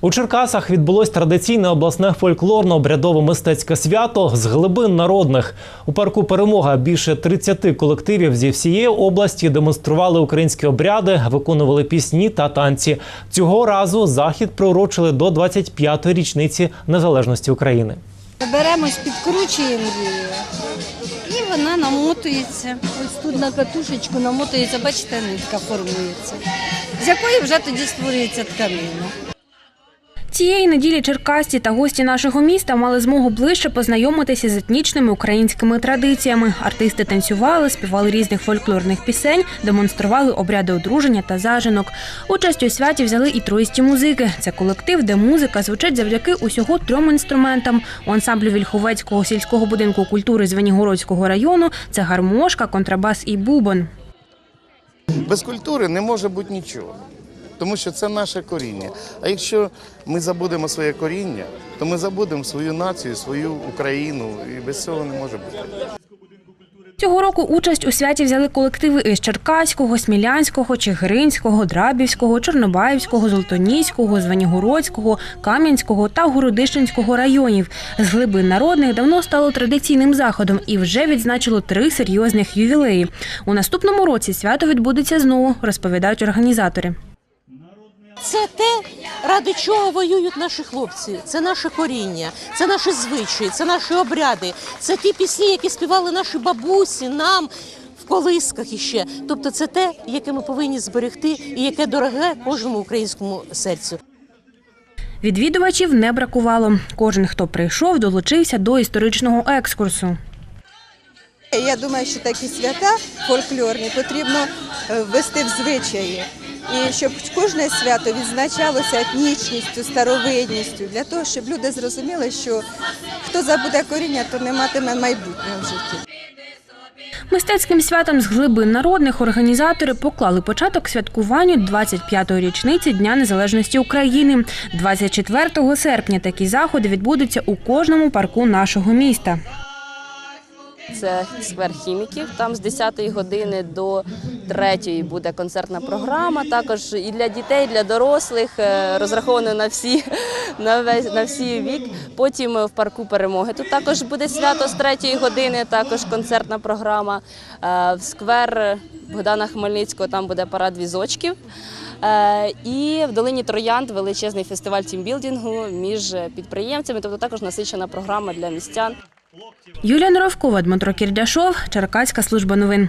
У Черкасах відбулось традиційне обласне фольклорно-обрядове мистецьке свято з глибин народних. У парку Перемога більше 30 колективів зі всієї області демонстрували українські обряди, виконували пісні та танці. Цього разу захід приурочили до 25-ї річниці незалежності України. Беремось, підкручуємо її, і вона намотується. Ось тут на катушечку намотується, бачите, нитка формується, з якої вже тоді створюється тканина. Цієї неділі черкасці та гості нашого міста мали змогу ближче познайомитися з етнічними українськими традиціями. Артисти танцювали, співали різних фольклорних пісень, демонстрували обряди одруження та зажинок. Участь у святі взяли і троїсті музики. Це колектив, де музика звучить завдяки усього трьом інструментам. У ансамблю Вільховецького сільського будинку культури Звенігородського району це гармошка, контрабас і бубон. Без культури не може бути нічого, тому що це наше коріння. А якщо ми забудемо своє коріння, то ми забудемо свою націю, свою Україну, і без цього не може бути. Цього року участь у святі взяли колективи із Черкаського, Смілянського, Чигиринського, Драбівського, Чорнобаївського, Золотоніського, Звенігородського, Кам'янського та Городищенського районів. З глибин народних давно стало традиційним заходом і вже відзначило три серйозних ювілеї. У наступному році свято відбудеться знову, розповідають організатори. Це те, ради чого воюють наші хлопці. Це наше коріння, це наші звичаї, це наші обряди, це ті пісні, які співали наші бабусі нам в колисках іще. Тобто, це те, яке ми повинні зберегти і яке дороге кожному українському серцю. Відвідувачів не бракувало. Кожен, хто прийшов, долучився до історичного екскурсу. Я думаю, що такі свята фольклорні потрібно е, ввести в звичаї. І щоб кожне свято відзначалося етнічністю, старовинністю, для того, щоб люди зрозуміли, що хто забуде коріння, то не матиме майбутнього в житті. Мистецьким святом з глибин народних організатори поклали початок святкуванню 25-ї річниці Дня Незалежності України. 24 серпня такі заходи відбудуться у кожному парку нашого міста. Це сквер хіміків. Там з 10 години до 3 буде концертна програма. Також і для дітей, і для дорослих е, розраховано на всі на весь на всі вік. Потім в парку перемоги. Тут також буде свято з 3 години. Також концертна програма. Е, В сквер Богдана Хмельницького там буде парад візочків. Е, І в долині Троянд величезний фестиваль тімбілдингу між підприємцями. Тобто також насичена програма для містян. Юлія Норовкова, Дмитро Кірдяшов, Черкаська служба новин.